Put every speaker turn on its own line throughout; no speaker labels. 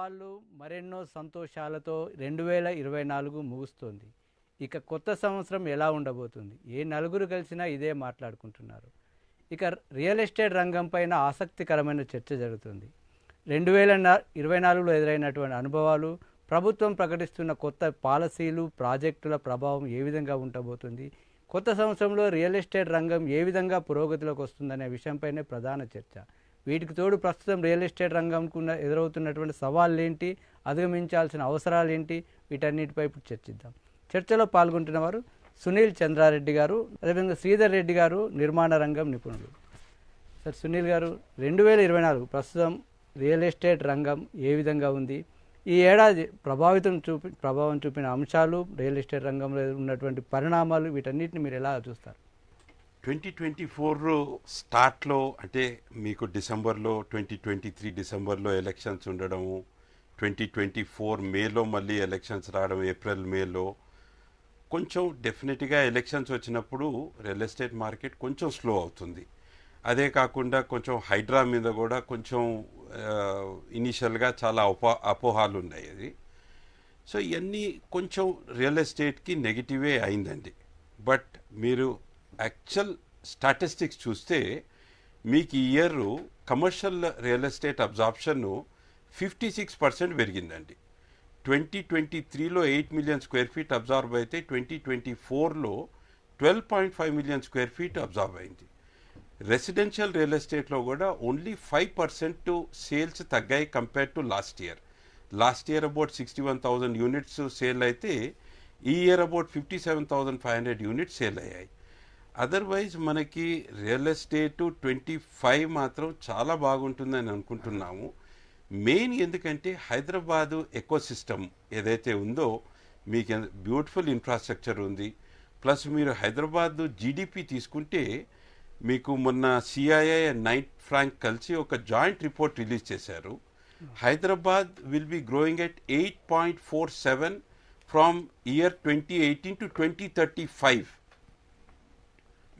సవాళ్ళు మరెన్నో సంతోషాలతో రెండు వేల ఇరవై నాలుగు ముగుస్తోంది. ఇక కొత్త సంవత్సరం ఎలా ఉండబోతుంది? ఏ నలుగురు కలిసినా ఇదే మాట్లాడుకుంటున్నారు. ఇక రియల్ ఎస్టేట్ రంగం పైన ఆసక్తికరమైన చర్చ జరుగుతుంది. రెండు వేల ఇరవై నాలుగులో ఎదురైనటువంటి అనుభవాలు ప్రభుత్వం ప్రకటిస్తున్న కొత్త పాలసీలు ప్రాజెక్టుల ప్రభావం ఏ విధంగా ఉండబోతుంది? కొత్త సంవత్సరంలో రియల్ ఎస్టేట్ రంగం ఏ విధంగా పురోగతిలోకి వస్తుందనే విషయంపైనే ప్రధాన చర్చ. వీటికి తోడు ప్రస్తుతం రియల్ ఎస్టేట్ రంగంకు ఎదురవుతున్నటువంటి సవాళ్ళు ఏంటి అధిగమించాల్సిన అవసరాలు ఏంటి వీటన్నిటిపై ఇప్పుడు చర్చిద్దాం. చర్చలో పాల్గొంటున్న వారు సునీల్ చంద్రారెడ్డి గారు అదేవిధంగా శ్రీధర్ రెడ్డి గారు నిర్మాణ రంగం నిపుణులు. సార్ సునీల్ గారు రెండు వేల ఇరవై నాలుగు ప్రస్తుతం రియల్ ఎస్టేట్ రంగం ఏ విధంగా ఉంది? ఈ ఏడాది ప్రభావితం చూపి ప్రభావం చూపిన అంశాలు రియల్ ఎస్టేట్ రంగంలో ఉన్నటువంటి పరిణామాలు వీటన్నిటిని మీరు ఎలా చూస్తారు?
ట్వంటీ ట్వంటీ ఫోర్ స్టార్ట్లో అంటే మీకు డిసెంబర్లో ట్వంటీ ట్వంటీ త్రీ డిసెంబర్లో ఎలక్షన్స్ ఉండడము ట్వంటీ ట్వంటీ ఫోర్ మేలో మళ్ళీ ఎలక్షన్స్ రావడం ఏప్రిల్ మేలో కొంచెం డెఫినెట్గా ఎలక్షన్స్ వచ్చినప్పుడు రియల్ ఎస్టేట్ మార్కెట్ కొంచెం స్లో అవుతుంది. అదే కాకుండా కొంచెం హైడ్రా మీద కూడా కొంచెం ఇనిషియల్గా చాలా అపో అపోహాలు ఉన్నాయి అది. సో ఇవన్నీ కొంచెం రియల్ ఎస్టేట్కి నెగిటివే అయిందండి. బట్ మీరు యాక్చువల్ స్టాటిస్టిక్స్ చూస్తే మీకు ఈ year commercial real estate absorption fifty six percent పెరిగిందండి. ట్వంటీ ట్వంటీ త్రీలో eight million square feet absorb అయితే ట్వంటీ ట్వంటీ ఫోర్లో twelve point five million square feet absorb అయింది. రెసిడెన్షియల్ రియల్ ఎస్టేట్లో కూడా ఓన్లీ ఫైవ్ పర్సెంట్ సేల్స్ తగ్గాయి compare to last year last year about sixty one thousand units sale అయితే ఈ year about fifty seven thousand five hundred units sale అయ్యాయి. Otherwise మనకి real estate twenty five మాత్రం చాలా బాగుంటుందని అనుకుంటున్నాము. మెయిన్ ఎందుకంటే హైదరాబాదు ఎకో సిస్టమ్ ఏదైతే ఉందో మీకు బ్యూటిఫుల్ ఇన్ఫ్రాస్ట్రక్చర్ ఉంది. ప్లస్ మీరు హైదరాబాదు జీడిపి తీసుకుంటే మీకు మొన్న సిఐఐ నైట్ ఫ్రాంక్ కలిసి ఒక జాయింట్ రిపోర్ట్ రిలీజ్ చేశారు. Hyderabad will be growing at eight point four seven from year twenty eighteen to twenty thirty five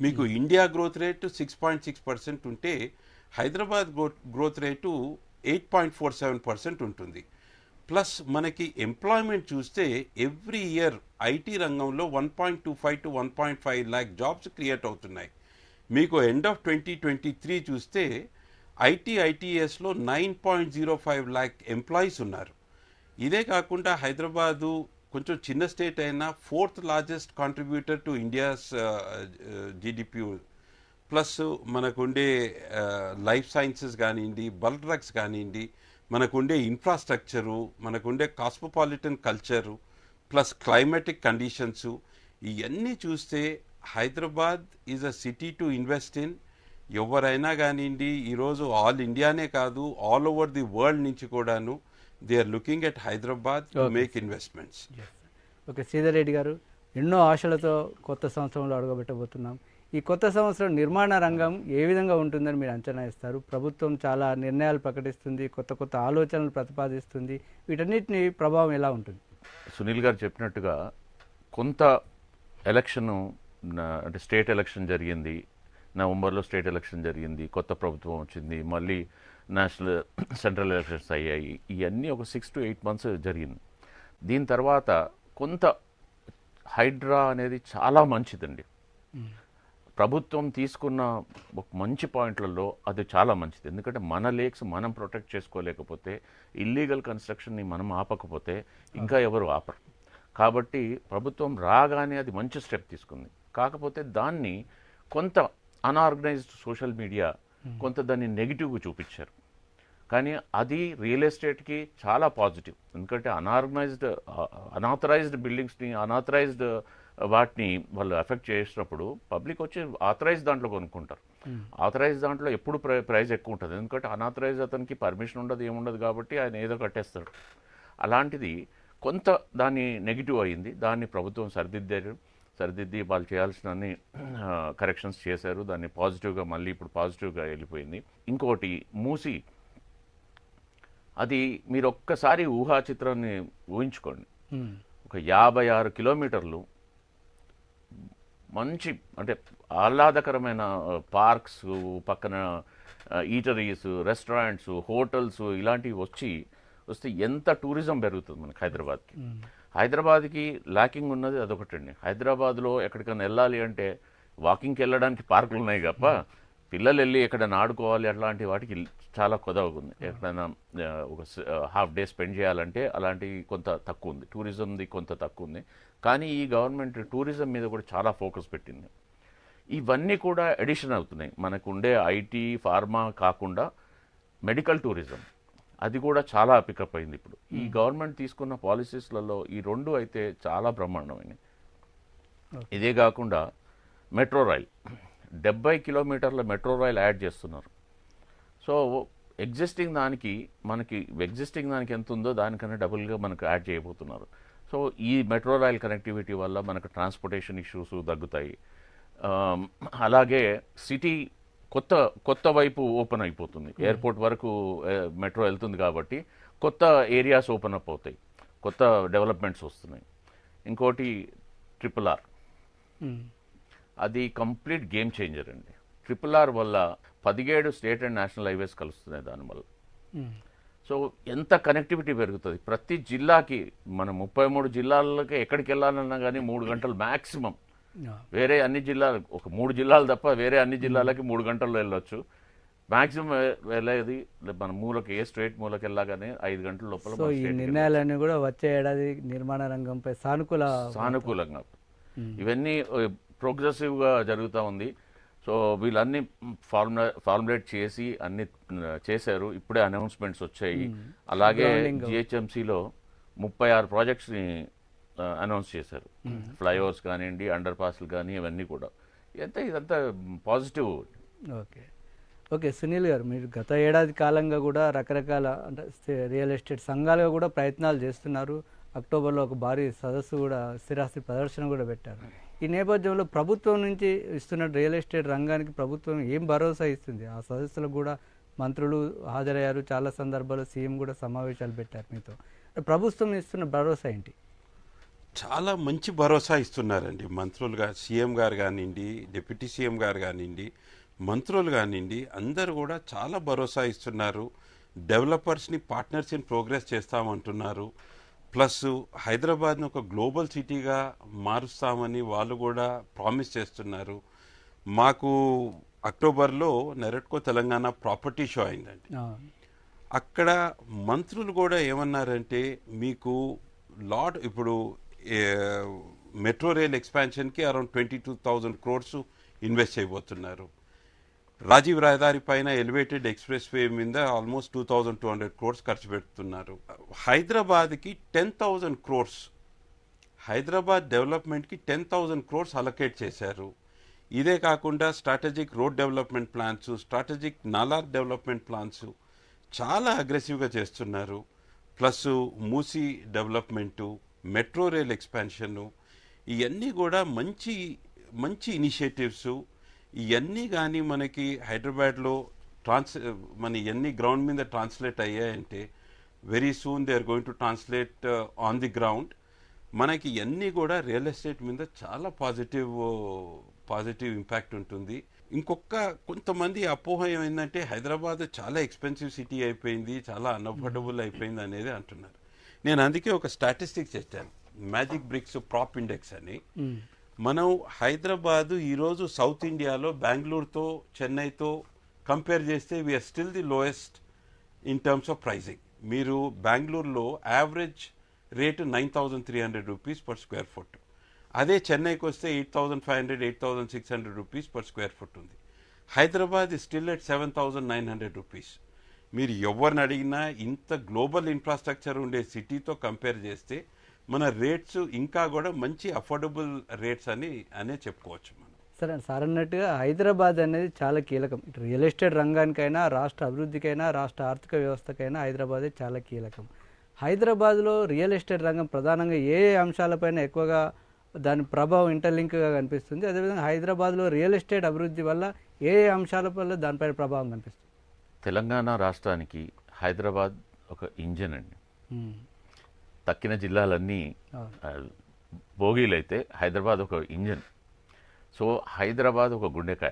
మీకు India growth rate six point six percent ఉంటే Hyderabad growth rate eight point four seven percent ఉంటుంది. Plus మనకి employment చూస్తే every year IT రంగంలో one point two five to one point five lakh jobs create అవుతున్నాయి. మీకు end of twenty twenty three చూస్తే IT ఐటీఎస్లో nine point zero five lakh employees ఉన్నారు. ఇదే కాకుండా హైదరాబాదు కొంచెం చిన్న స్టేట్ అయినా fourth largest contributor to India's GDP plus మనకుండే uh, లైఫ్ సైన్సెస్ కానివ్వండి బల్క్ డ్రగ్స్ కానివ్వండి మనకుండే ఇన్ఫ్రాస్ట్రక్చరు మనకుండే cosmopolitan culture plus climatic conditions ఇవన్నీ చూస్తే Hyderabad is a city to invest in ఎవరైనా కానివ్వండి ఈరోజు ఆల్ ఇండియానే కాదు ఆల్ ఓవర్ ది వరల్డ్ నుంచి కూడాను they are looking at Hyderabad to
Okay.
Make investments
okay Sridhar Reddy గారు ఎన్నో ఆశలతో కొత్త సంవత్సరంలో అడుగుపెట్టబోతున్నాం. ఈ కొత్త సంవత్సరం నిర్మాణ రంగం ఏ విధంగా ఉంటుందని మీరు అంచనా ఇస్తారు ప్రభుత్వం చాలా నిర్ణయాలు ప్రకటిస్తుంది కొత్త కొత్త ఆలోచనలు ప్రతిపాదిస్తుంది. వీటన్నిటిని ప్రభావం ఎలా ఉంటుంది?
సునీల్ గారు చెప్పినట్టుగా కొంత ఎలక్షన్ అంటే స్టేట్ ఎలక్షన్ జరిగింది నవంబర్లో స్టేట్ ఎలక్షన్ జరిగింది కొత్త ప్రభుత్వం వచ్చింది మళ్ళీ నేషనల్ సెంట్రల్ ఎలక్షన్స్ అయ్యాయి. ఇవన్నీ ఒక సిక్స్ టు ఎయిట్ మంత్స్ జరిగింది. దీని తర్వాత కొంత హైడ్రా అనేది చాలా మంచిదండి. ప్రభుత్వం తీసుకున్న ఒక మంచి పాయింట్లలో అది చాలా మంచిది. ఎందుకంటే మన లేక్స్ మనం ప్రొటెక్ట్ చేసుకోలేకపోతే ఇల్లీగల్ కన్స్ట్రక్షన్ని మనం ఆపకపోతే ఇంకా ఎవరు ఆపరు. కాబట్టి ప్రభుత్వం రాగానే అది మంచి స్టెప్ తీసుకుంది. కాకపోతే దాన్ని కొంత అన్ఆర్గనైజ్డ్ సోషల్ మీడియా కొంత దాన్ని నెగిటివ్గా చూపించారు. కానీ అది రియల్ ఎస్టేట్కి చాలా పాజిటివ్. ఎందుకంటే అనార్గనైజ్డ్ అనాథరైజ్డ్ బిల్డింగ్స్ని అనాథరైజ్డ్ వాటిని వాళ్ళు ఎఫెక్ట్ చేసినప్పుడు పబ్లిక్ వచ్చి ఆథరైజ్ దాంట్లో కొనుక్కుంటారు. ఆథరైజ్ దాంట్లో ఎప్పుడు ప్రై ప్రైస్ ఎక్కువ ఉంటుంది. ఎందుకంటే అనాథరైజ్ అతనికి పర్మిషన్ ఉండదు ఏముండదు కాబట్టి ఆయన ఏదో కట్టేస్తాడు. అలాంటిది కొంత దాన్ని నెగిటివ్ అయింది. దాన్ని ప్రభుత్వం సరిదిద్దారు. సరిదిద్ది వాళ్ళు చేయాల్సిన అన్ని కరెక్షన్స్ చేశారు. దాన్ని పాజిటివ్గా మళ్ళీ ఇప్పుడు పాజిటివ్గా వెళ్ళిపోయింది. ఇంకోటి మూసి అది మీరు ఒక్కసారి ఊహా చిత్రాన్ని ఊహించుకోండి. ఒక యాభై ఆరు కిలోమీటర్లు మంచి అంటే ఆహ్లాదకరమైన పార్క్స్ పక్కన ఈటరీస్ రెస్టారెంట్స్ హోటల్స్ ఇలాంటివి వచ్చి వస్తే ఎంత టూరిజం పెరుగుతుంది మనకి హైదరాబాద్కి. హైదరాబాద్కి ల్యాకింగ్ ఉన్నది అదొకటండి. హైదరాబాద్లో ఎక్కడికైనా వెళ్ళాలి అంటే వాకింగ్కి వెళ్ళడానికి పార్కులు ఉన్నాయి తప్ప పిల్లలు వెళ్ళి ఎక్కడైనా ఆడుకోవాలి అట్లాంటి వాటికి చాలా కొదవగా ఉంది ఎక్కడైనా ఒక హాఫ్ డే స్పెండ్ చేయాలంటే అలాంటివి కొంత తక్కువ ఉంది టూరిజంది కొంత తక్కువ ఉంది కానీ ఈ గవర్నమెంట్ టూరిజం మీద కూడా చాలా ఫోకస్ పెట్టింది. ఇవన్నీ కూడా ఎడిషన్ అవుతున్నాయి. మనకు ఉండే ఐటీ ఫార్మా కాకుండా మెడికల్ టూరిజం. అది కూడా చాలా పికప్ అయింది ఇప్పుడు. ఈ గవర్నమెంట్ తీసుకున్న పాలసీస్లలో ఈ రెండు అయితే చాలా బ్రహ్మాండమైనవి. ఇదే కాకుండా మెట్రో రైల్. డెబ్బై కిలోమీటర్ల మెట్రో రైల్ యాడ్ చేస్తున్నారు. సో ఎగ్జిస్టింగ్ దానికి మనకి ఎగ్జిస్టింగ్ దానికి ఎంత ఉందో దానికన్నా డబుల్గా మనకు యాడ్ చేయబోతున్నారు. సో ఈ మెట్రో రైల్ కనెక్టివిటీ వల్ల మనకు ట్రాన్స్పోర్టేషన్ ఇష్యూస్ తగ్గుతాయి. అలాగే సిటీ కొత్త కొత్త వైపు ఓపెన్ అయిపోతుంది. ఎయిర్పోర్ట్ వరకు మెట్రో వెళ్తుంది కాబట్టి కొత్త ఏరియాస్ ఓపెన్ అప్ అవుతాయి. కొత్త డెవలప్మెంట్స్ వస్తున్నాయి. ఇంకోటి ట్రిపుల్ ఆర్.
ఉమ్.
అది కంప్లీట్ గేమ్ చేంజర్ అండి. ట్రిపుల్ ఆర్ వల్ల పదిహేడు స్టేట్ అండ్ నేషనల్ హైవేస్ కలుస్తున్నాయి దానివల్ల
ఉమ్.
సో ఎంత కనెక్టివిటీ పెరుగుతుంది? ప్రతి జిల్లాకి మన ముప్పై మూడు జిల్లాలకి ఎక్కడికి వెళ్ళాలన్నా కానీ మూడు గంటలు మ్యాక్సిమం. వేరే అన్ని జిల్లాలు ఒక మూడు జిల్లాలు తప్ప వేరే అన్ని జిల్లాలకి మూడు గంటల్లో వెళ్ళొచ్చు. మ్యాక్సిమం వెళ్ళేది మన మూలకి ఏ స్ట్రైట్ మూలకి వెళ్ళగానే ఐదు గంటల లోపల
సో ఈ నిర్ణయాలన్నీ కూడా వచ్చే ఏడాది నిర్మాణ రంగంపై సానుకూల
సానుకూలంగా. ఇవన్నీ ప్రోగ్రెసివ్గా జరుగుతూ ఉంది. సో వీళ్ళన్ని ఫార్ములా ఫార్ములేట్ చేసి అన్ని చేశారు. ఇప్పుడే అనౌన్స్మెంట్స్ వచ్చాయి. అలాగే. జిహెచ్ఎంసీలో ముప్పై ఆరు ప్రాజెక్ట్స్ని అనౌన్స్ చేశారు. ఫ్లైఓవర్స్ కానివ్వండి అండర్ పాస్లు కానీ ఇవన్నీ కూడా. ఎంత ఇదంతా పాజిటివ్.
ఓకే. ఓకే సునీల్ గారు మీరు గత ఏడాది కాలంగా కూడా రకరకాల అంటే రియల్ ఎస్టేట్ సంఘాలుగా కూడా ప్రయత్నాలు చేస్తున్నారు. అక్టోబర్లో ఒక భారీ సదస్సు కూడా స్థిరాస్తి ప్రదర్శన కూడా పెట్టారు. ఈ నేపథ్యంలో ప్రభుత్వం నుంచి ఇస్తున్న రియల్ ఎస్టేట్ రంగానికి ప్రభుత్వం ఏం భరోసా ఇస్తుంది? ఆ సదస్సులకు కూడా మంత్రులు హాజరయ్యారు. చాలా సందర్భాల్లో సీఎం కూడా సమావేశాలు పెట్టారు మీతో. ప్రభుత్వం ఇస్తున్న భరోసా ఏంటి?
చాలా మంచి భరోసా ఇస్తున్నారండి. మంత్రులుగా సీఎం గారు కానివ్వండి డిప్యూటీ సీఎం గారు కానివ్వండి మంత్రులు కానివ్వండి అందరూ కూడా చాలా భరోసా ఇస్తున్నారు. డెవలపర్స్ని పార్ట్నర్స్ ఇన్ ప్రోగ్రెస్ చేస్తామంటున్నారు. ప్లస్ హైదరాబాద్ని ఒక గ్లోబల్ సిటీగా మారుస్తామని వాళ్ళు కూడా ప్రామిస్ చేస్తున్నారు. మాకు అక్టోబర్లో నెరట్కో తెలంగాణ ప్రాపర్టీ షో అయిందండి. అక్కడ మంత్రులు కూడా ఏమన్నారంటే మీకు లాట్ ఇప్పుడు metro rail ఎక్స్పాన్షన్కి around twenty two thousand crores invest చేయబోతున్నారు. రాజీవ్ రహదారి పైన ఎలివేటెడ్ ఎక్స్ప్రెస్ వే మీద almost two thousand two hundred crores ఖర్చు పెడుతున్నారు. హైదరాబాద్కి టెన్ థౌజండ్ క్రోర్స్ హైదరాబాద్ డెవలప్మెంట్కి టెన్ థౌజండ్ క్రోర్స్ అలొకేట్ చేశారు. ఇదే కాకుండా strategic road development plans strategic నాలార్ development plans చాలా అగ్రెసివ్గా చేస్తున్నారు. Plus Musi development metro rail expansion ఇవన్నీ కూడా మంచి మంచి ఇనిషియేటివ్స్ ఇవన్నీ కానీ మనకి హైదరాబాద్లో ట్రాన్స్ మన ఇవన్నీ గ్రౌండ్ మీద translate అయ్యాయంటే very soon they are going to translate on the ground మనకి ఇవన్నీ కూడా రియల్ ఎస్టేట్ మీద చాలా పాజిటివ్ పాజిటివ్ ఇంపాక్ట్ ఉంటుంది. ఇంకొక కొంతమంది అపోహ ఏమైందంటే హైదరాబాద్ చాలా ఎక్స్పెన్సివ్ సిటీ అయిపోయింది చాలా అన్అఫోర్డబుల్ అయిపోయింది అనేది అంటున్నారు. నేను అందుకే ఒక స్టాటిస్టిక్ చేశాను. మ్యాజిక్ బ్రిక్స్ ప్రాప్ ఇండెక్స్ అని.
Hmm.
మనం హైదరాబాదు ఈరోజు సౌత్ ఇండియాలో బెంగళూరుతో చెన్నైతో కంపేర్ చేస్తే we're still the lowest in terms of pricing మీరు బెంగళూరులో average rate nine thousand three hundred rupees per square foot అదే చెన్నైకి వస్తే eight thousand five hundred eight thousand six hundred rupees per square foot ఉంది. Hyderabad still at seven thousand nine hundred rupees మీరు ఎవరిని అడిగినా ఇంత గ్లోబల్ ఇన్ఫ్రాస్ట్రక్చర్ ఉండే సిటీతో compare చేస్తే మన రేట్స్ ఇంకా కూడా మంచి అఫోర్డబుల్ రేట్స్ అని అనే చెప్పుకోవచ్చు మనం.
సరే సార్ అన్నట్టుగా హైదరాబాద్ అనేది చాలా కీలకం. ఇటు రియల్ ఎస్టేట్ రంగానికైనా రాష్ట్ర అభివృద్ధికైనా రాష్ట్ర ఆర్థిక వ్యవస్థకైనా హైదరాబాదే చాలా కీలకం. హైదరాబాద్లో రియల్ ఎస్టేట్ రంగం ప్రధానంగా ఏ ఏ అంశాలపైన ఎక్కువగా దాని ప్రభావం ఇంటర్లింక్గా కనిపిస్తుంది అదేవిధంగా హైదరాబాద్లో రియల్ ఎస్టేట్ అభివృద్ధి వల్ల ఏ ఏ అంశాల వల్ల దానిపైన ప్రభావం కనిపిస్తుంది?
తెలంగాణ రాష్ట్రానికి హైదరాబాద్ ఒక ఇంజన్ అండి. తక్కిన జిల్లాలన్నీ బోగీలైతే హైదరాబాద్ ఒక ఇంజన్. సో హైదరాబాద్ ఒక గుండెకాయ.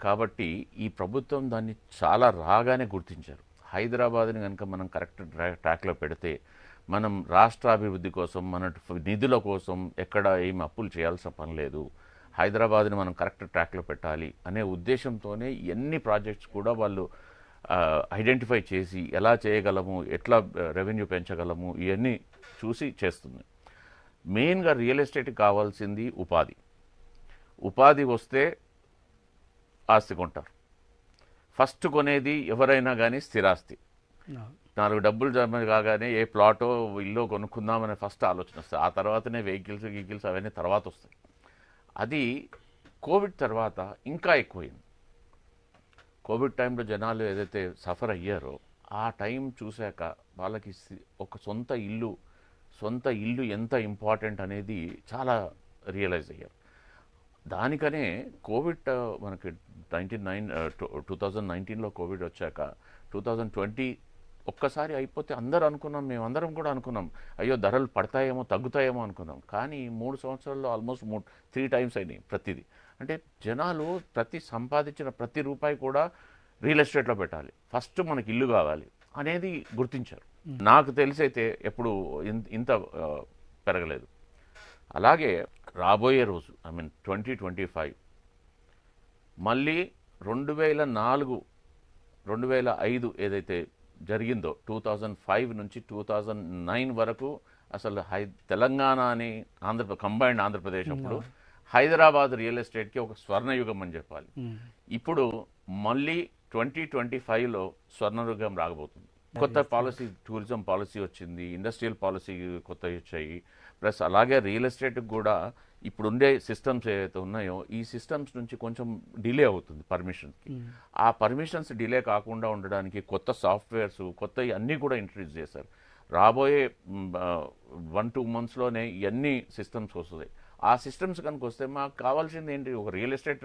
కాబట్టి ఈ ప్రభుత్వం దాన్ని చాలా రాగానే గుర్తించారు. హైదరాబాద్ని కనుక మనం కరెక్ట్ ట్రా- ట్రాక్లో పెడితే మనం రాష్ట్ర అభివృద్ధి కోసం మన నిధుల కోసం ఎక్కడ ఏమి అప్పులు చేయాల్సిన పని లేదు. హైదరాబాద్ని మనం కరెక్ట్ ట్రాక్లో పెట్టాలి అనే ఉద్దేశంతోనే ఎన్ని ప్రాజెక్ట్స్ కూడా వాళ్ళు ఐడెంటిఫై చేసి ఎలా చేయగలము ఎట్లా రెవెన్యూ పెంచగలము ఇవన్నీ చూసి చేస్తుంది. మెయిన్గా రియల్ ఎస్టేట్కి కావాల్సింది ఉపాధి. ఉపాధి వస్తే ఆస్తి కొంటారు. ఫస్ట్ కొనేది ఎవరైనా కానీ స్థిరాస్తి. నాలుగు డబ్బులు జమ కాగానే ఏ ప్లాటో ఇల్లు కొనుక్కుందామనే ఫస్ట్ ఆలోచన వస్తుంది. ఆ తర్వాతనే వెహికల్స్ గీకిల్స్ అవన్నీ తర్వాత వస్తాయి. అది కోవిడ్ తర్వాత ఇంకా ఎక్కువైంది. కోవిడ్ టైంలో జనాలు ఏదైతే సఫర్ అయ్యారో ఆ టైం చూశాక వాళ్ళకి ఒక సొంత ఇల్లు సొంత ఇల్లు ఎంత ఇంపార్టెంట్ అనేది చాలా రియలైజ్ అయ్యారు. దానికనే కోవిడ్ మనకి నైన్టీన్ నైన్ టూ థౌజండ్ నైన్టీన్లో కోవిడ్ వచ్చాక టూ థౌజండ్ ట్వంటీ ఒక్కసారి అయిపోతే అందరూ అనుకున్నాం మేమందరం కూడా అనుకున్నాం. అయ్యో ధరలు పడతాయేమో తగ్గుతాయేమో అనుకున్నాం. కానీ మూడు సంవత్సరాల్లో ఆల్మోస్ట్ మూడు త్రీ టైమ్స్ అయినాయి ప్రతిదీ. అంటే జనాలు ప్రతి సంపాదించిన ప్రతి రూపాయి కూడా రియల్ ఎస్టేట్లో పెట్టాలి. ఫస్ట్ మనకి ఇల్లు కావాలి అనేది గుర్తించారు. నాకు తెలిసైతే ఎప్పుడు ఇంత పెరగలేదు. అలాగే రాబోయే రోజు I mean twenty twenty five మళ్ళీ రెండు వేల నాలుగు రెండు వేల ఐదు ఏదైతే జరిగిందో టూ థౌజండ్ ఫైవ్ నుంచి టూ థౌజండ్ నైన్ వరకు అసలు హై తెలంగాణ అని ఆంధ్ర కంబైన్డ్ ఆంధ్రప్రదేశ్ అప్పుడు హైదరాబాద్ రియల్ ఎస్టేట్కి ఒక స్వర్ణయుగం అని చెప్పాలి. ఇప్పుడు మళ్ళీ ట్వంటీ ట్వంటీ ఫైవ్లో స్వర్ణయుగం రాగబోతుంది కొత్త పాలసీ టూరిజం పాలసీ వచ్చింది ఇండస్ట్రియల్ పాలసీ కొత్త వచ్చాయి. ప్లస్ అలాగే రియల్ ఎస్టేట్కి కూడా ఇప్పుడు ఉండే సిస్టమ్స్ ఏవైతే ఉన్నాయో ఈ సిస్టమ్స్ నుంచి కొంచెం డిలే అవుతుంది పర్మిషన్కి ఆ పర్మిషన్స్ డిలే కాకుండా ఉండడానికి కొత్త సాఫ్ట్వేర్స్ కొత్త అన్నీ కూడా ఇంట్రడ్యూస్ చేశారు. రాబోయే వన్ టూ మంత్స్లోనే ఇవన్నీ సిస్టమ్స్ వస్తాయి. ఆ సిస్టమ్స్ కనుక వస్తే మాకు కావాల్సింది ఏంటి? ఒక రియల్ ఎస్టేట్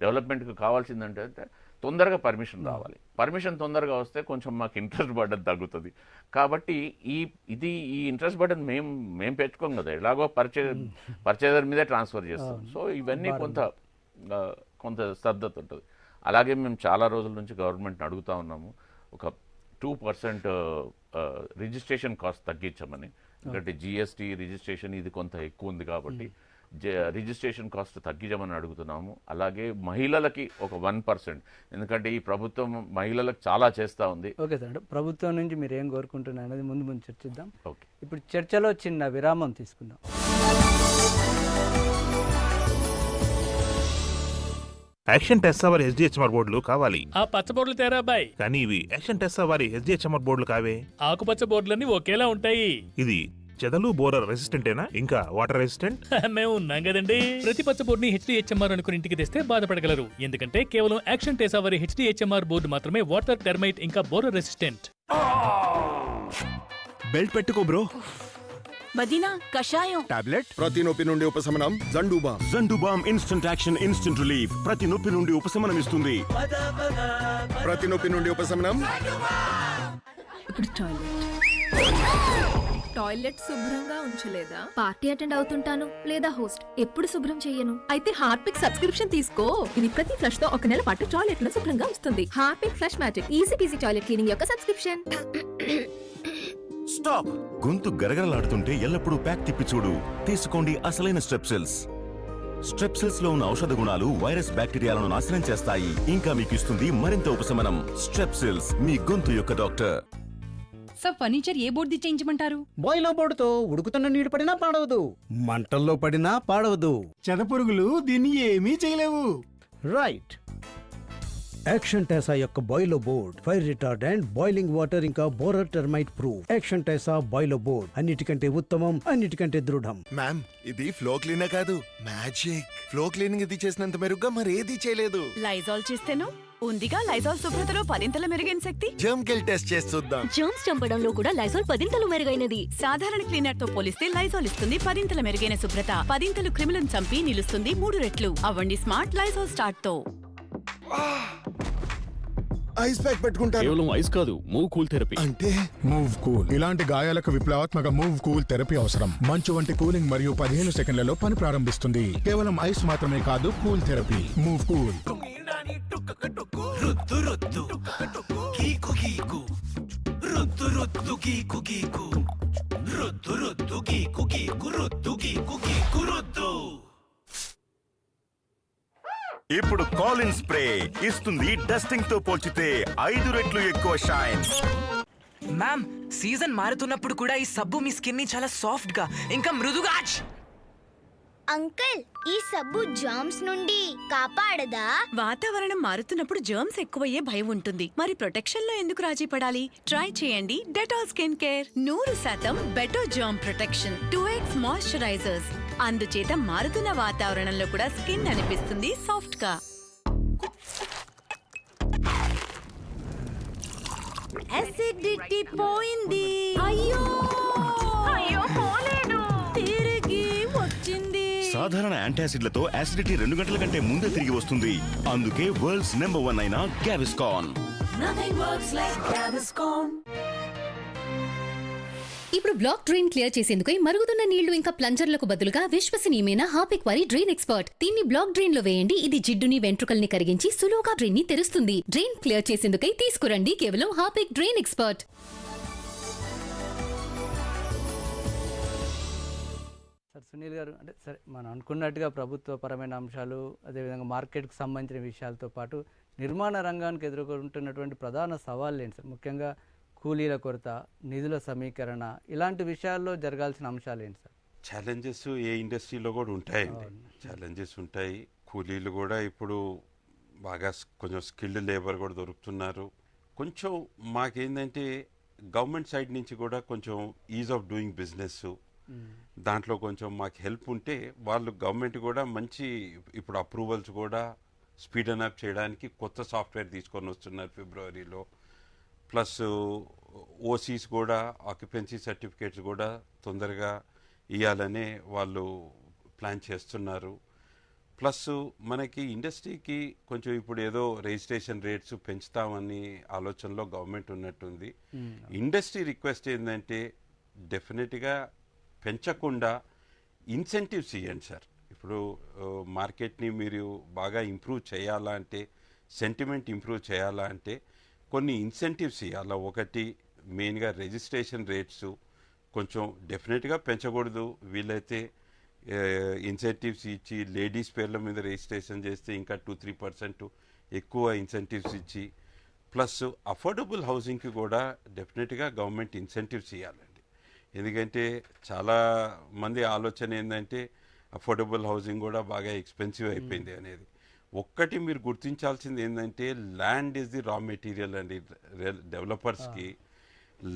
డెవలప్మెంట్కి కావాల్సిందంటే అంటే తొందరగా పర్మిషన్ రావాలి. పర్మిషన్ తొందరగా వస్తే కొంచెం మాకు ఇంట్రెస్ట్ బర్డన్ తగ్గుతుంది. కాబట్టి ఈ ఇది ఈ ఇంట్రెస్ట్ బర్డన్ మేము మేము పెట్టుకోం కదా. ఎలాగో పర్చే పర్చేదర్ మీదే ట్రాన్స్ఫర్ చేస్తాం. సో ఇవన్నీ కొంత కొంత స్తబ్దత ఉంటుంది. అలాగే మేము చాలా రోజుల నుంచి గవర్నమెంట్ని అడుగుతా ఉన్నాము. ఒక టూ పర్సెంట్ రిజిస్ట్రేషన్ కాస్ట్ తగ్గించమని. ఎందుకంటే జిఎస్టీ రిజిస్ట్రేషన్ ఇది కొంత ఎక్కువ ఉంది కాబట్టి రిజిస్ట్రేషన్ కాస్ట్ తగ్గించమని అడుగుతున్నాము. అలాగే మహిళలకి ఒక వన్ పర్సెంట్. ఎందుకంటే ఈ ప్రభుత్వం మహిళలకు చాలా చేస్తూ ఉంది.
Okay sir. ప్రభుత్వం నుంచి మీరు ఏం కోరుకుంటున్నారు అనేది ముందు ముందు చర్చిద్దాం.
ఓకే.
ఇప్పుడు చర్చలో చిన్న విరామం తీసుకుందాం.
యాక్షన్ టెస్సా వారి ఎస్డిహెచ్ఎంఆర్ బోర్డులు కావాలి.
ఆ పచ్చ బోర్డులు తేరా అబ్బాయి?
కానీ ఇవి యాక్షన్ టెస్సా వారి ఎస్డిహెచ్ఎంఆర్ బోర్డులు కావే.
ఆకుపచ్చ బోర్డులన్నీ ఒకేలా ఉంటాయి.
ఇది చెదలు బోరర్ రెసిస్టెంటేనా? ఇంకా వాటర్ రెసిస్టెంట్?
మేము ఉన్నాం కదండి. ప్రతి పచ్చ బోర్డుని హెచ్డిహెచ్ఎంఆర్ అనుకుని ఇంటికి తెస్తే బాధపడగలరు. ఎందుకంటే కేవలం యాక్షన్ టేసా వారి హెచ్డిహెచ్ఎంఆర్ బోర్డు మాత్రమే వాటర్ టెర్మైట్ ఇంకా బోరర్ రెసిస్టెంట్.
బెల్ట్ పెట్టుకో బ్రో.
మదీనా కషాయం.
టాబ్లెట్?
ప్రతి నొప్పి నుండి ఉపశమనం జండూబా
Zandu balm instant action instant relief. ప్రతి నొప్పి నుండి ఉపశమనం ఇస్తుంది.
ప్రతి నొప్పి నుండి ఉపశమనం.
ఇప్పుడు టాయిలెట్.
టాయిలెట్ శుభ్రంగా ఉంచలేదా?
పార్టీ అటెండ్ అవుతుంటాను లేదా హోస్ట్? ఎప్పుడు శుభ్రం చెయ్యను
అయితే హార్పిక్ సబ్స్క్రిప్షన్ తీసుకో. ఇది ప్రతి ఫ్లష్తో ఒక నెల పాటు టాయిలెట్ను శుభ్రంగా ఉంచుతుంది Harpic flush magic.
Easy peasy toilet cleaning యొక్క సబ్స్క్రిప్షన్.
స్టాప్. గొంతు గరగరలాడుతుంటే ఎల్లప్పుడూ ప్యాక్ తిప్పి చూడు. తీసుకోండి అసలైన స్ట్రెప్సిల్స్ స్ట్రెప్సిల్స్లో ఉన్న ఔషధ గుణాలు వైరస్ బ్యాక్టీరియాలను నాశనం చేస్తాయి. ఇంకా మీకు ఇస్తుంది మరింత ఉపశమనం. స్ట్రెప్సిల్స్ మీ గొంతు యొక్క డాక్టర్.
సార్ ఫర్నిచర్ ఏ బోర్డు చేయించమంటారు?
బాయిలర్ బోర్డుతో ఉడుకుతున్న నీడు పడినా పాడవదు. మంటల్లో పడినా పాడవదు.
చెదపురుగులు దీన్ని ఏమీ చేయలేవు.
రైట్ యాక్షన్ టెసా యొక్క బాయిలో board fire retardant boiling water ఇంకా borer termite proof action Tesa బాయిలో board అన్నిటికంటే ఉత్తమం అన్నిటికంటే దృఢం.
మ్యామ్ ఇది ఫ్లో క్లీనర్ కాదు. మ్యాజిక్ ఫ్లో క్లీనింగ్ ఇది చేసినంత మెరుగ్గా మరేది చేయలేదు.
లైజాల్ చేస్తేను? ఉందిగా లైజాల్ శుభ్రతలో పదింతల మెరుగైన శక్తి?
జర్మ్ కిల్ టెస్ట్ చేసి చూద్దాం.
జర్మ్స్ చంపడంలో కూడా లైజాల్ పదింతలు మెరుగైనది.
సాధారణ క్లీనర్తో పోలిస్తే లైజాల్ ఇస్తుంది పదింతల మెరుగైన శుభ్రత. పదింతలు క్రిములను చంపి నిలుస్తుంది మూడు రెట్లు. అవ్వండి స్మార్ట్ లైజాల్ స్టార్ట్తో.
ఐస్ ప్యాక్ పెట్టుకుంటాను.
కేవలం ఐస్ కాదు మూవ్ కూల్ థెరపీ.
అంటే?
Moov cool. ఇలాంటి గాయాలకు విప్లవాత్మక మూవ్ కూల్ థెరపీ అవసరం. మంచు వంటి కూలింగ్ మరియు పదిహేను సెకండ్లలో పని ప్రారంభిస్తుంది. కేవలం ఐస్ మాత్రమే కాదు కూల్ థెరపీ. Move cool.
రుద్దు రుద్దు
గీకు గీకు రుద్దు రుద్దు గీకు గీకు రుద్దు గీకు గీకు రుద్దు
ఇప్పుడు కాలిన్ స్ప్రే ఇస్తుంది డస్టింగ్తో పోల్చితే ఐదు రెట్లు ఎక్కువ షైన్
మ్యామ్ సీజన్ మారుతున్నప్పుడు కూడా ఈ సబ్బు మీ స్కిన్ని చాలా సాఫ్ట్గా ఇంకా మృదుగా!
అంకుల్ ఈ సబ్బు జామ్స్ నుండి కాపాడదా?
వాతావరణం మారుతున్నప్పుడు జర్మ్స్ ఎక్కువయ్యే భయం ఉంటుంది. మరి ప్రొటెక్షన్లో ఎందుకు రాజీ పడాలి? ట్రై చేయండి డెటాల్ స్కిన్ కేర్ నూరు శాతం better germ protection two X moisturizers అందుచేత మారుతున్న వాతావరణంలో కూడా స్కిన్ అనిపిస్తుంది సాఫ్ట్గా అసిడిటీ పోయింది. అయ్యో! అయ్యో!
సాధారణ యాంటాసిడ్లతో యాసిడిటీ రెండు గంటల కంటే ముందే తిరిగి వస్తుంది. అందుకే వరల్డ్స్ నెంబర్ వన్ అయిన గ్యావిస్కాన్
ఇప్పుడు బ్లాక్ డ్రైన్ క్లియర్ చేసేందుకై మరుగుతున్న నీళ్ళు ఇంకా ప్లంజర్లకు బదులుగా విశ్వసనీయమైన హాపిక్ వారి డ్రైన్ ఎక్స్పర్ట్ దీన్ని బ్లాక్ డ్రైన్లో వేయండి. ఇది జిడ్డుని వెంట్రుకల్ని కరిగించి సులువుగా డ్రైన్ని తెరుస్తుంది. డ్రైన్ క్లియర్ చేసేందుకై తీసుకురండి. కేవలం హాపిక్ డ్రైన్ ఎక్స్పర్ట్
సునీల్ గారు అంటే సరే మనం అనుకున్నట్టుగా ప్రభుత్వ పరమైన అంశాలు అదేవిధంగా మార్కెట్కి సంబంధించిన విషయాలతో పాటు నిర్మాణ రంగానికి ఎదుర్కొంటున్నటువంటి ప్రధాన సవాళ్ళు ఏంటి సార్? ముఖ్యంగా కూలీల కొరత నిధుల సమీకరణ ఇలాంటి విషయాల్లో జరగాల్సిన అంశాలు ఏంటి సార్?
ఛాలెంజెస్ ఏ ఇండస్ట్రీలో కూడా ఉంటాయండి. ఛాలెంజెస్ ఉంటాయి. కూలీలు కూడా ఇప్పుడు బాగా కొంచెం స్కిల్డ్ లేబర్ కూడా దొరుకుతున్నారు. కొంచెం మాకేంటంటే గవర్నమెంట్ సైడ్ నుంచి కూడా కొంచెం ఈజ్ ఆఫ్ డూయింగ్ బిజినెస్ దాంట్లో కొంచెం మాకు హెల్ప్ ఉంటే వాళ్ళు గవర్నమెంట్ కూడా మంచి ఇప్పుడు అప్రూవల్స్ కూడా స్పీడ్ అప్ చేయడానికి కొత్త సాఫ్ట్వేర్ తీసుకొని వస్తున్నారు ఫిబ్రవరిలో ప్లస్ ఓసీస్ కూడా ఆక్యుపెన్సీ సర్టిఫికేట్స్ కూడా తొందరగా ఇవ్వాలనే వాళ్ళు ప్లాన్ చేస్తున్నారు. ప్లస్ మనకి ఇండస్ట్రీకి కొంచెం ఇప్పుడు ఏదో రిజిస్ట్రేషన్ రేట్స్ పెంచుతామని ఆలోచనలో గవర్నమెంట్ ఉన్నట్టుంది. ఇండస్ట్రీ రిక్వెస్ట్ ఏంటంటే డెఫినెట్గా పెంచకుండా ఇన్సెంటివ్స్ ఇవ్వండి సార్. ఇప్పుడు మార్కెట్ని మీరు బాగా ఇంప్రూవ్ చేయాలా అంటే సెంటిమెంట్ ఇంప్రూవ్ చేయాలా అంటే కొన్ని ఇన్సెంటివ్స్ ఇవ్వాలా ఒకటి మెయిన్గా రిజిస్ట్రేషన్ రేట్స్ కొంచెం డెఫినెట్గా పెంచకూడదు. వీలైతే ఇన్సెంటివ్స్ ఇచ్చి లేడీస్ పేర్ల మీద రిజిస్ట్రేషన్ చేస్తే ఇంకా టూ త్రీ పర్సెంట్ ఎక్కువ ఇన్సెంటివ్స్ ఇచ్చి ప్లస్ అఫోర్డబుల్ హౌసింగ్కి కూడా డెఫినెట్గా గవర్నమెంట్ ఇన్సెంటివ్స్ ఇవ్వాలి ఎందుకంటే చాలా మంది ఆలోచన ఏంటంటే అఫోర్డబుల్ హౌసింగ్ కూడా బాగా ఎక్స్పెన్సివ్ అయిపోయింది అనేది. ఒక్కటి మీరు గుర్తించాల్సింది ఏంటంటే land is the raw material అండి. డెవలపర్స్కి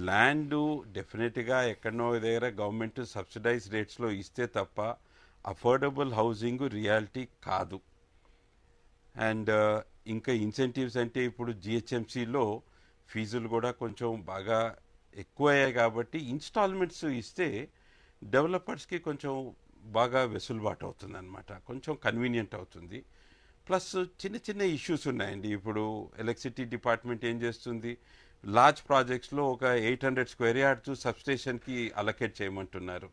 ల్యాండ్ డెఫినెట్గా ఎక్కడనో దగ్గర గవర్నమెంట్ సబ్సిడైజ్ రేట్స్లో ఇస్తే తప్ప అఫోర్డబుల్ హౌసింగ్ రియాలిటీ కాదు. అండ్ ఇంకా ఇన్సెంటివ్స్ అంటే ఇప్పుడు జిహెచ్ఎంసీలో ఫీజులు కూడా కొంచెం బాగా ఎక్కువ అయ్యాయి కాబట్టి ఇన్స్టాల్మెంట్స్ ఇస్తే డెవలపర్స్కి కొంచెం బాగా వెసులుబాటు అవుతుంది అనమాట కొంచెం కన్వీనియంట్ అవుతుంది. ప్లస్ చిన్న చిన్న ఇష్యూస్ ఉన్నాయండి. ఇప్పుడు ఎలక్ట్రిసిటీ డిపార్ట్మెంట్ ఏం చేస్తుంది? లార్జ్ ప్రాజెక్ట్స్లో ఒక ఎయిట్ హండ్రెడ్ స్క్వేర్ యార్డ్స్ సబ్స్టేషన్కి అలొకేట్ చేయమంటున్నారు.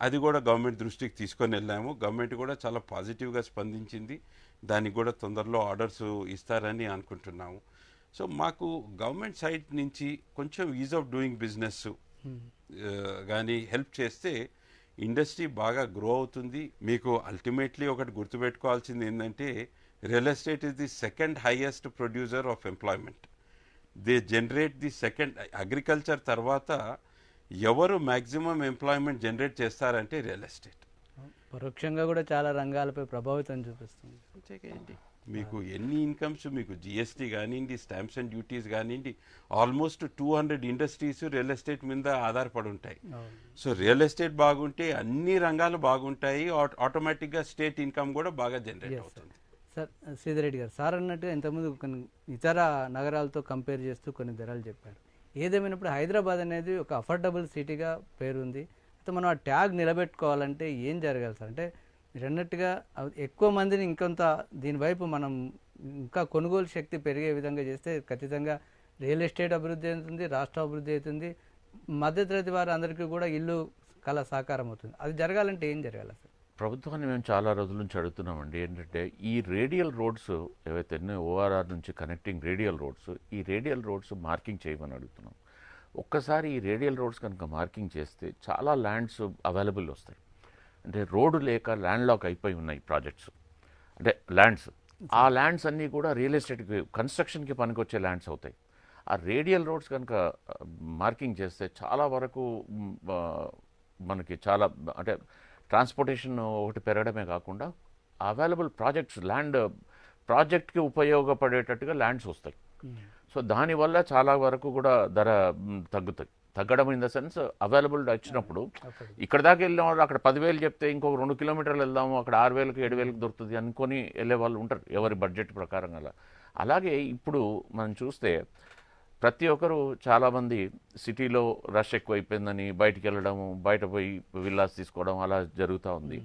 అది కూడా గవర్నమెంట్ దృష్టికి తీసుకొని వెళ్ళాము. గవర్నమెంట్ కూడా చాలా పాజిటివ్గా స్పందించింది. దానికి కూడా తొందరలో ఆర్డర్స్ ఇస్తారని అనుకుంటున్నాము. సో మాకు గవర్నమెంట్ సైడ్ నుంచి కొంచెం ఈజ్ ఆఫ్ డూయింగ్ బిజినెస్ కానీ హెల్ప్ చేస్తే ఇండస్ట్రీ బాగా గ్రో అవుతుంది. మీకు అల్టిమేట్లీ ఒకటి గుర్తుపెట్టుకోవాల్సింది ఏంటంటే real estate is the second highest producer of employment they generate the second agriculture తర్వాత ఎవరు మ్యాక్సిమం ఎంప్లాయ్మెంట్ జనరేట్ చేస్తారంటే రియల్ ఎస్టేట్
పరోక్షంగా కూడా చాలా రంగాలపై ప్రభావితం చూపిస్తుంది.
మీకు ఎన్ని ఇన్కమ్స్ మీకు జిఎస్టీ కానివ్వండి స్టాంప్స్ అండ్ డ్యూటీస్ కానివ్వండి almost two hundred industries real estate మీద ఆధారపడి ఉంటాయి. సో రియల్ ఎస్టేట్ బాగుంటే అన్ని రంగాలు బాగుంటాయి ఆట- ఆటోమేటిక్గా స్టేట్ ఇన్కమ్ కూడా బాగా జనరేట్ అవుతుంది.
సార్ శ్రీధరెడ్డి గారు సార్ అన్నట్టుగా ఇంతకుముందు కొన్ని ఇతర నగరాలతో కంపేర్ చేస్తూ కొన్ని ధరలు చెప్పారు. ఏదేమైనప్పుడు హైదరాబాద్ అనేది ఒక అఫోర్డబుల్ సిటీగా పేరుంది. అయితే మనం ఆ ట్యాగ్ నిలబెట్టుకోవాలంటే ఏం జరగాలి సార్? అంటే మీరు అన్నట్టుగా ఎక్కువ మందిని ఇంకొంత దీనివైపు మనం ఇంకా కొనుగోలు శక్తి పెరిగే విధంగా చేస్తే ఖచ్చితంగా రియల్ ఎస్టేట్ అభివృద్ధి అవుతుంది రాష్ట్ర అభివృద్ధి అవుతుంది. మధ్యతరగతి వారు అందరికీ కూడా ఇల్లు కళ సాకారం అవుతుంది. అది జరగాలంటే ఏం జరగాలి సార్
ప్రభుత్వాన్ని మేము చాలా రోజుల నుంచి అడుగుతున్నామండి. ఏంటంటే ఈ రేడియల్ రోడ్స్ ఏవైతే ఓఆర్ఆర్ నుంచి కనెక్టింగ్ రేడియల్ రోడ్స్ ఈ రేడియల్ రోడ్స్ మార్కింగ్ చేయమని అడుగుతున్నాం. ఒక్కసారి ఈ రేడియల్ రోడ్స్ కనుక మార్కింగ్ చేస్తే చాలా ల్యాండ్స్ అవైలబుల్ వస్తాయి. అంటే రోడ్డు లేక ల్యాండ్ లాక్ అయిపోయి ఉన్నాయి ప్రాజెక్ట్స్. అంటే ల్యాండ్స్. ఆ ల్యాండ్స్ అన్నీ కూడా రియల్ ఎస్టేట్కి కన్స్ట్రక్షన్కి పనికొచ్చే ల్యాండ్స్ అవుతాయి. ఆ రేడియల్ రోడ్స్ కనుక మార్కింగ్ చేస్తే చాలా వరకు మనకి చాలా అంటే ట్రాన్స్పోర్టేషన్ ఒకటి పెరగడమే కాకుండా అవైలబుల్ ప్రాజెక్ట్స్ ల్యాండ్ ప్రాజెక్ట్కి ఉపయోగపడేటట్టుగా ల్యాండ్స్ వస్తాయి. సో దానివల్ల చాలా వరకు కూడా ధర తగ్గుతాయి. తగ్గడం ఇన్ ద సెన్స్ అవైలబుల్ వచ్చినప్పుడు ఇక్కడ దాకా వెళ్ళిన వాళ్ళు అక్కడ పదివేలు చెప్తే ఇంకొక రెండు కిలోమీటర్లు వెళ్దాము అక్కడ ఆరు వేలకు ఏడు వేలకు దొరుకుతుంది అనుకొని వెళ్ళే వాళ్ళు ఉంటారు ఎవరి బడ్జెట్ ప్రకారం అలా. అలాగే ఇప్పుడు మనం చూస్తే ప్రతి ఒక్కరు చాలామంది సిటీలో రష్ ఎక్కువైపోయిందని బయటికి వెళ్ళడము బయట పోయి విల్లాస్ తీసుకోవడం అలా జరుగుతూ ఉంది.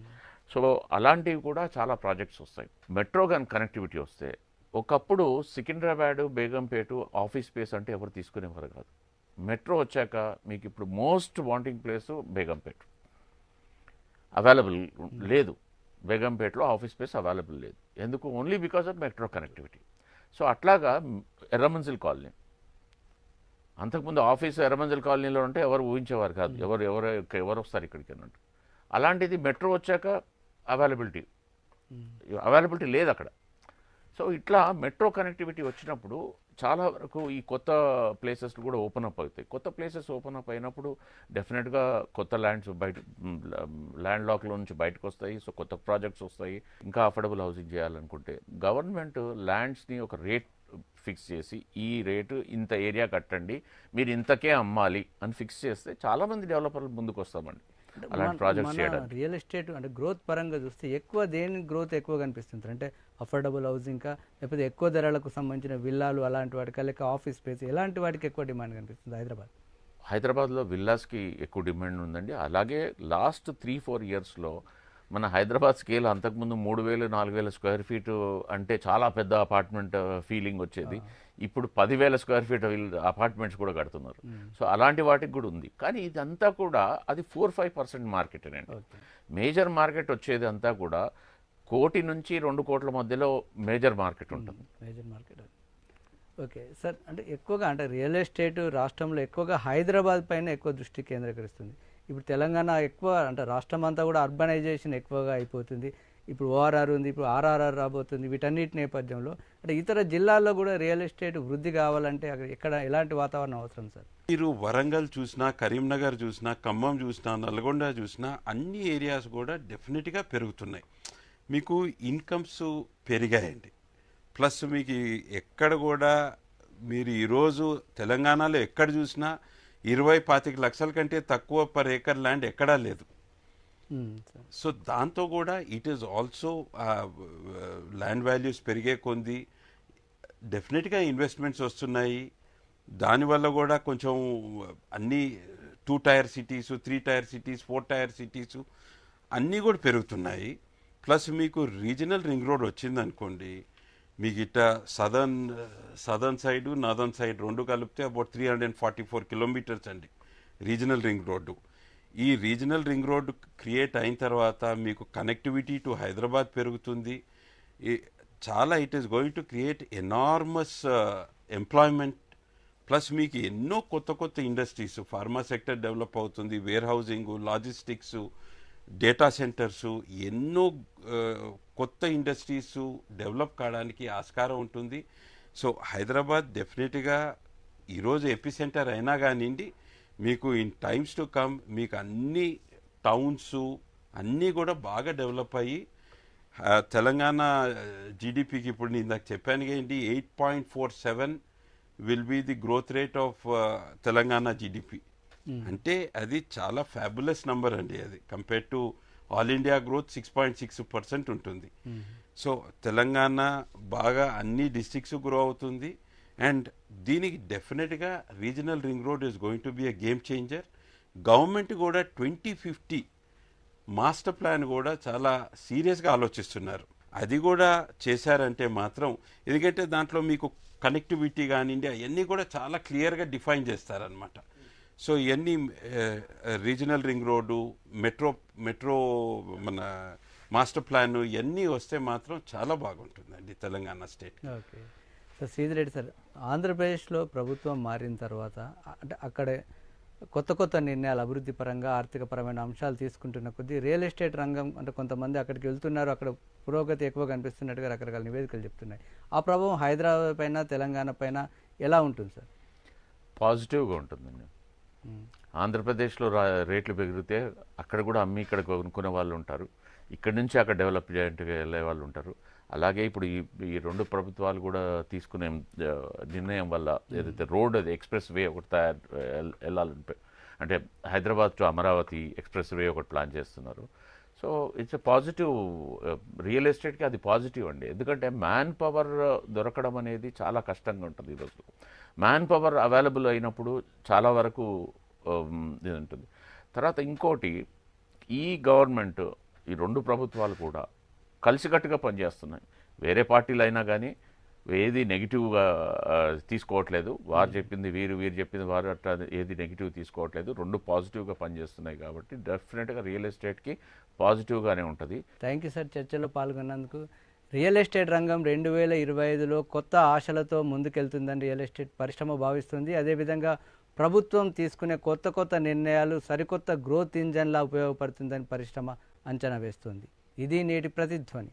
సో అలాంటివి కూడా చాలా ప్రాజెక్ట్స్ వస్తాయి. మెట్రో గన్ కనెక్టివిటీ వస్తే ఒకప్పుడు సికింద్రాబాద్ బేగంపేట ఆఫీస్ స్పేస్ అంటే ఎవరు తీసుకునేవారు కాదు. మెట్రో వచ్చాక మీకు ఇప్పుడు most wanting place Begumpet. Available లేదు. బేగంపేటలో ఆఫీస్ స్పేస్ అవైలబుల్ లేదు. ఎందుకు? Only because of metro connectivity so అట్లాగా ఎర్రమంజిల్ కాలనీ. అంతకుముందు ఆఫీస్ ఎర్రమంజిల్ కాలనీలో ఉంటే ఎవరు ఊహించేవారు కాదు. ఎవరు ఎవరు ఎవరు వస్తారు ఇక్కడికి అన్నట్టు అలాంటిది మెట్రో వచ్చాక అవైలబిలిటీ అవైలబిలిటీ లేదు అక్కడ. సో ఇట్లా మెట్రో కనెక్టివిటీ వచ్చినప్పుడు చాలా వరకు ఈ కొత్త ప్లేసెస్ కూడా ఓపెన్ అప్ అవుతాయి. కొత్త ప్లేసెస్ ఓపెన్ అప్ అయినప్పుడు డెఫినెట్గా కొత్త ల్యాండ్స్ బయట ల్యాండ్ లాక్లో నుంచి బయటకు వస్తాయి సో కొత్త ప్రాజెక్ట్స్ వస్తాయి. ఇంకా అఫోర్డబుల్ హౌసింగ్ చేయాలనుకుంటే గవర్నమెంట్ ల్యాండ్స్ని ఒక రేట్ ఫిక్స్ చేసి ఈ రేటు ఇంత ఏరియా కట్టండి మీరు ఇంతకే అమ్మాలి అని ఫిక్స్ చేస్తే చాలామంది డెవలపర్లు ముందుకు వస్తామండి అలాంటి ప్రాజెక్ట్స్
రియల్ ఎస్టేట్ అంటే గ్రోత్ పరంగా చూస్తే ఎక్కువ దేని గ్రోత్ ఎక్కువ కనిపిస్తుంది? అంటే అఫోర్డబుల్ హౌసింగ్ కా లేకపోతే ఎక్కువ ధరలకు సంబంధించిన విల్లాలు అలాంటి వాటికా లేక ఆఫీస్ స్పేస్ ఎలాంటి వాటికి ఎక్కువ డిమాండ్ కనిపిస్తుంది హైదరాబాద్?
హైదరాబాద్లో విల్లాస్కి ఎక్కువ డిమాండ్ ఉందండి. అలాగే లాస్ట్ త్రీ ఫోర్ ఇయర్స్లో మన హైదరాబాద్ స్కేల్ అంతకుముందు మూడు వేలు నాలుగు వేల స్క్వేర్ ఫీట్ అంటే చాలా పెద్ద అపార్ట్మెంట్ ఫీలింగ్ వచ్చేది. ఇప్పుడు పదివేల స్క్వేర్ ఫీట్ అపార్ట్మెంట్స్ కూడా కడుతున్నారు. సో అలాంటి వాటికి కూడా ఉంది. కానీ ఇదంతా కూడా అది ఫోర్ ఫైవ్ పర్సెంట్ మార్కెట్ అండి. మేజర్ మార్కెట్ వచ్చేది అంతా కూడా కోటి నుంచి రెండు కోట్ల మధ్యలో మేజర్ మార్కెట్ ఉంటుంది.
Major market okay. సార్ అంటే ఎక్కువగా అంటే రియల్ ఎస్టేట్ రాష్ట్రంలో ఎక్కువగా హైదరాబాద్ పైన ఎక్కువ దృష్టి కేంద్రీకరిస్తుంది. ఇప్పుడు తెలంగాణ ఎక్కువ అంటే రాష్ట్రం అంతా కూడా అర్బనైజేషన్ ఎక్కువగా అయిపోతుంది. ఇప్పుడు ఓఆర్ఆర్ ఉంది ఇప్పుడు ఆర్ఆర్ఆర్ రాబోతుంది వీటన్నిటి నేపథ్యంలో. అంటే ఇతర జిల్లాల్లో కూడా రియల్ ఎస్టేట్ వృద్ధి కావాలంటే అక్కడ ఎక్కడ ఎలాంటి వాతావరణం అవసరం సార్?
మీరు వరంగల్ చూసినా కరీంనగర్ చూసినా ఖమ్మం చూసినా నల్గొండ చూసినా అన్ని ఏరియాస్ కూడా డెఫినెట్గా పెరుగుతున్నాయి. మీకు ఇన్కమ్స్ పెరిగాయండి. ప్లస్ మీకు ఎక్కడ కూడా మీరు ఈరోజు తెలంగాణలో ఎక్కడ చూసినా ఇరవై పాతిక లక్షల కంటే తక్కువ పర్ ఏకర్ ల్యాండ్ ఎక్కడా లేదు. సో దాంతో కూడా it is also land values పెరిగే కొంది. డెఫినెట్గా ఇన్వెస్ట్మెంట్స్ వస్తున్నాయి. దానివల్ల కూడా కొంచెం అన్ని two tier cities three tier cities four tier cities అన్నీ కూడా పెరుగుతున్నాయి. ప్లస్ మీకు రీజనల్ రింగ్ రోడ్ వచ్చింది అనుకోండి మీకు ఇట్ట southern southern side northern side రెండు కలిపితే about three hundred forty four kilometers అండి రీజనల్ రింగ్ రోడ్డు. ఈ రీజనల్ రింగ్ రోడ్డు క్రియేట్ అయిన తర్వాత మీకు కనెక్టివిటీ టు హైదరాబాద్ పెరుగుతుంది. చాలా it is going to create enormous employment plus మీకు ఎన్నో కొత్త కొత్త ఇండస్ట్రీస్ ఫార్మా సెక్టర్ డెవలప్ అవుతుంది warehousing logistics data centres ఎన్నో uh, కొత్త ఇండస్ట్రీస్ డెవలప్ కావడానికి ఆస్కారం ఉంటుంది. సో హైదరాబాద్ డెఫినెట్గా ఈరోజు ఎపి సెంటర్ అయినా కానివ్వండి మీకు ఇన్ టైమ్స్ టు కమ్ మీకు అన్ని టౌన్స్ అన్నీ కూడా బాగా డెవలప్ అయ్యి తెలంగాణ జీడిపికి ఇప్పుడు నేను ఇందాక చెప్పాను ఏంటి eight point four seven will be the growth rate of Telangana GDP అంటే అది చాలా ఫ్యాబులస్ నంబర్ అండి అది compare to all India growth six point six percent ఉంటుంది. సో తెలంగాణ బాగా అన్ని డిస్టిక్స్ గ్రో అవుతుంది. అండ్ దీనికి డెఫినెట్గా regional ring road is going to be a game changer government కూడా ట్వంటీ ఫిఫ్టీ మాస్టర్ ప్లాన్ కూడా చాలా సీరియస్గా ఆలోచిస్తున్నారు. అది కూడా చేశారంటే మాత్రం ఎందుకంటే దాంట్లో మీకు కనెక్టివిటీ కానివ్వండి అవన్నీ కూడా చాలా క్లియర్గా డిఫైన్ చేస్తారనమాట సో ఇవన్నీ regional ring road metro metro మన మాస్టర్ ప్లాన్ ఇవన్నీ వస్తే మాత్రం చాలా బాగుంటుందండి Telangana state.
Okay. Sir Sidireddy sir ఆంధ్రప్రదేశ్లో ప్రభుత్వం మారిన తర్వాత అంటే అక్కడే కొత్త కొత్త నిర్ణయాలు అభివృద్ధి పరంగా ఆర్థిక పరమైన అంశాలు తీసుకుంటున్న కొద్దీ రియల్ ఎస్టేట్ రంగం అంటే కొంతమంది అక్కడికి వెళ్తున్నారు అక్కడ పురోగతి ఎక్కువ కనిపిస్తున్నట్టుగా రకరకాల నివేదికలు చెప్తున్నాయి. ఆ ప్రభావం హైదరాబాద్ పైన తెలంగాణ పైన ఎలా ఉంటుంది సార్?
పాజిటివ్గా ఉంటుందండి. ఆంధ్రప్రదేశ్లో రేట్లు పెరిగితే అక్కడ కూడా అమ్మి ఇక్కడ కొనుక్కునే వాళ్ళు ఉంటారు. ఇక్కడ నుంచి అక్కడ డెవలప్ చేయడానికి వెళ్ళే వాళ్ళు ఉంటారు. అలాగే ఇప్పుడు ఈ ఈ రెండు ప్రభుత్వాలు కూడా తీసుకునే నిర్ణయం వల్ల ఏదైతే రోడ్ అది ఎక్స్ప్రెస్ వే ఒకటి తయారు వెళ్ళాలని అంటే Hyderabad to Amaravati express way ఒకటి ప్లాన్ చేస్తున్నారు. So it's a positive real ఎస్టేట్కి అది పాజిటివ్ అండి. ఎందుకంటే మ్యాన్ పవర్ దొరకడం అనేది చాలా కష్టంగా ఉంటుంది ఈరోజు మ్యాన్ పవర్ అవైలబుల్ అయినప్పుడు చాలా వరకు ఇది ఉంటుంది. తర్వాత ఇంకోటి ఈ గవర్నమెంట్ ఈ రెండు ప్రభుత్వాలు కూడా కలిసికట్టుగా పనిచేస్తున్నాయి. వేరే పార్టీలు అయినా కానీ ఏది నెగిటివ్గా తీసుకోవట్లేదు. వారు చెప్పింది వీరు వీరు చెప్పింది వారు అట్లా ఏది నెగిటివ్ తీసుకోవట్లేదు. రెండు పాజిటివ్గా పనిచేస్తున్నాయి కాబట్టి డెఫినెట్గా రియల్ ఎస్టేట్కి పాజిటివ్గానే ఉంటుంది.
థ్యాంక్ యూ సార్ చర్చలో పాల్గొన్నందుకు. రియల్ ఎస్టేట్ రంగం రెండు వేల ఇరవై ఐదులో కొత్త ఆశలతో ముందుకెళ్తుందని రియల్ ఎస్టేట్ పరిశ్రమ భావిస్తుంది. అదేవిధంగా ప్రభుత్వం తీసుకునే కొత్త కొత్త నిర్ణయాలు సరికొత్త గ్రోత్ ఇంజన్లా ఉపయోగపడుతుందని పరిశ్రమ అంచనా వేస్తుంది. ఇది నేటి ప్రతిధ్వని.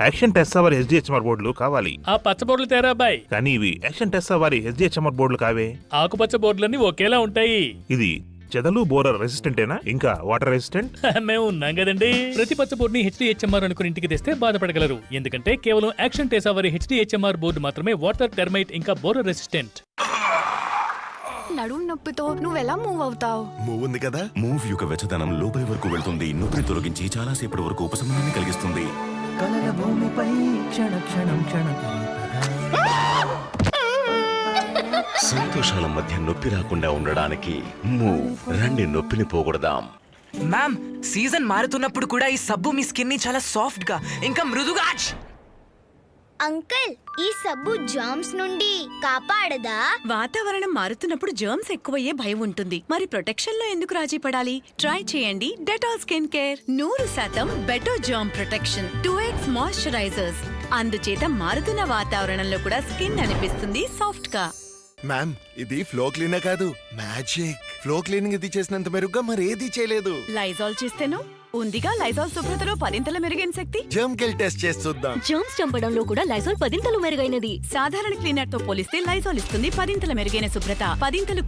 యాక్షన్ టెస్సా వారి హెచ్డిహెచ్ఎంఆర్ బోర్డులు కావాలి.
ఆ పచ్చ బోర్డులు తేరా అబ్బాయి.
కానీ ఇవి యాక్షన్ టెస్సా వారి హెచ్డిహెచ్ఎంఆర్ బోర్డులు కావే.
ఆకుపచ్చ బోర్డులన్నీ ఒకేలా ఉంటాయి.
ఇది చెదలు బోరర్ రెసిస్టెంటేనా? ఇంకా వాటర్ రెసిస్టెంట్?
మేము ఉన్నాం కదండి. ప్రతి పచ్చ బోర్డుని హెచ్డిహెచ్ఎంఆర్ అనుకుని ఇంటికి తెస్తే బాధపడగలరు. ఎందుకంటే కేవలం యాక్షన్ టేసా వారి హెచ్డిహెచ్ఎంఆర్ బోర్డు మాత్రమే వాటర్ టెర్మైట్ ఇంకా బోరర్ రెసిస్టెంట్.
నడుము నొప్పితో నువ్వెలా మూవ్ అవుతావు?
మూవ్ ఉంది కదా?
మూవ్ యొక్క వెచ్చదనం లోపలి వరకు వెళ్తుంది. నొప్పిని తొలగించి చాలాసేపటి వరకు ఉపశమనాన్ని కలిగిస్తుంది.
కలల భూమిపై క్షణ క్షణం క్షణం.
సంతోషాల మధ్య నొప్పి రాకుండా ఉండడానికి మూవ్ రండి నొప్పిని పోగొడదాం.
మ్యామ్ సీజన్ మారుతున్నప్పుడు కూడా ఈ సబ్బు మీ స్కిన్ని చాలా సాఫ్ట్గా ఇంకా మృదుగా!
అంకుల్ ఈ సబ్బు జామ్స్ నుండి కాపాడదా?
వాతావరణం మారుతున్నప్పుడు జర్మ్స్ ఎక్కువయ్యే భయం ఉంటుంది. మరి ప్రొటెక్షన్లో ఎందుకు రాజీ పడాలి? ట్రై చేయండి డెటాల్ స్కిన్ కేర్ నూరు శాతం better germ protection two X moisturisers అందుచేత మారుతున్న వాతావరణంలో కూడా స్కిన్ అనిపిస్తుంది సాఫ్ట్గా
మ్యామ్ ఇది ఫ్లో క్లీనర్ కాదు. మ్యాజిక్ ఫ్లో క్లీనింగ్ ఇది చేసినంత మెరుగ్గా మరేది చేయలేదు.
లైజాల్ చేస్తేను? ఉందిగా లైజాల్ శుభ్రతలో పదింతల మెరుగైన శక్తి.
జర్మ్ కెల్ టెస్ట్ చేసి చూద్దాం.
జర్మ్స్ చంపడంలో కూడా లైజాల్ పదింతలు మెరుగైనది. సాధారణ క్లీనర్తో పోలిస్తే లైజాల్ ఇస్తుంది పదింతల మెరుగైన శుభ్రత. పదింతలు